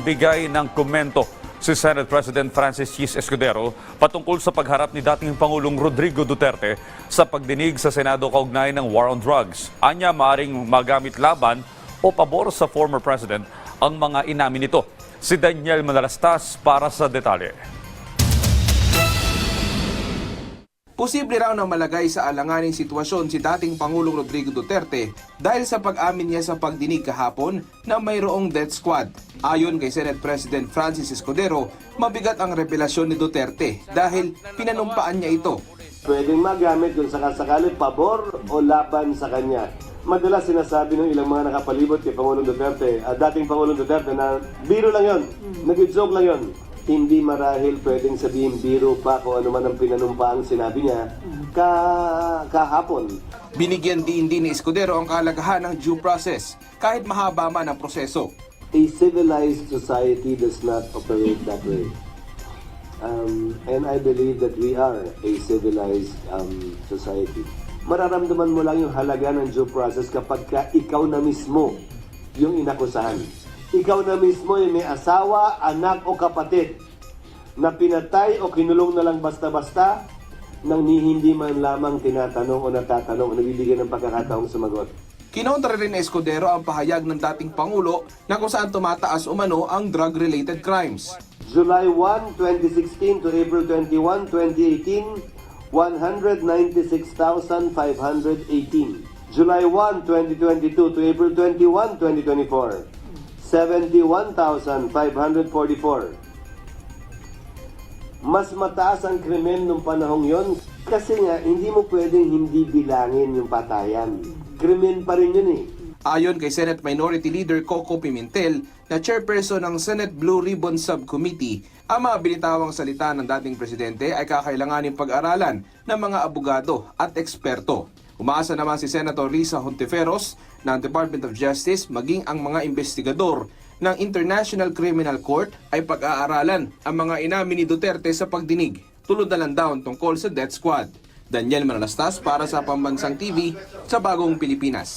nagbigay ng komento si Senate President Francis Chis Escudero patungkol sa pagharap ni dating Pangulong Rodrigo Duterte sa pagdinig sa Senado kaugnay ng war on drugs. Anya maaring magamit laban o pabor sa former president ang mga inamin nito. Si Daniel Manalastas para sa detalye. Posible raw na malagay sa alanganing sitwasyon si dating Pangulong Rodrigo Duterte dahil sa pag-amin niya sa pagdinig kahapon na mayroong death squad. Ayon kay Senate President Francis Escudero, mabigat ang revelasyon ni Duterte dahil pinanumpaan niya ito. pwedeng magamit kung sakasakali pabor o laban sa kanya. Madalas sinasabi ng ilang mga nakapalibot kay Pangulong Duterte, at dating Pangulong Duterte na biro lang yon, nag-joke lang yon. Hindi marahil pwedeng sabihin biro pa kung ano man ang pinanumpaang sinabi niya ka kahapon. Binigyan din din ni Escudero ang kahalagahan ng due process kahit mahaba man ang proseso. A civilized society does not operate that way. Um, and I believe that we are a civilized um, society. Mararamdaman mo lang yung halaga ng due process kapag ka ikaw na mismo yung inakusahan. Ikaw na mismo yung may asawa, anak o kapatid na pinatay o kinulong na lang basta-basta nang ni hindi man lamang tinatanong o natatanong o nabibigyan ng pagkakataong sumagot. Kinontra rin ni Escudero ang pahayag ng dating Pangulo na kung saan tumataas umano ang drug-related crimes. July 1, 2016 to April 21, 2018, 196,518. July 1, 2022 to April 21, 2024, 71,544. Mas mataas ang krimen nung panahong yon kasi nga hindi mo pwedeng hindi bilangin yung patayan. Krimen pa rin yun eh. Ayon kay Senate Minority Leader Coco Pimentel na chairperson ng Senate Blue Ribbon Subcommittee, ang mga binitawang salita ng dating presidente ay kakailanganin pag-aralan ng mga abogado at eksperto. Umaasa naman si Senator Risa Hontiveros ng Department of Justice maging ang mga investigador ng International Criminal Court ay pag-aaralan ang mga inamin ni Duterte sa pagdinig. Tulad na lang daw tungkol sa death squad. Daniel Manalastas para sa Pambansang TV sa Bagong Pilipinas.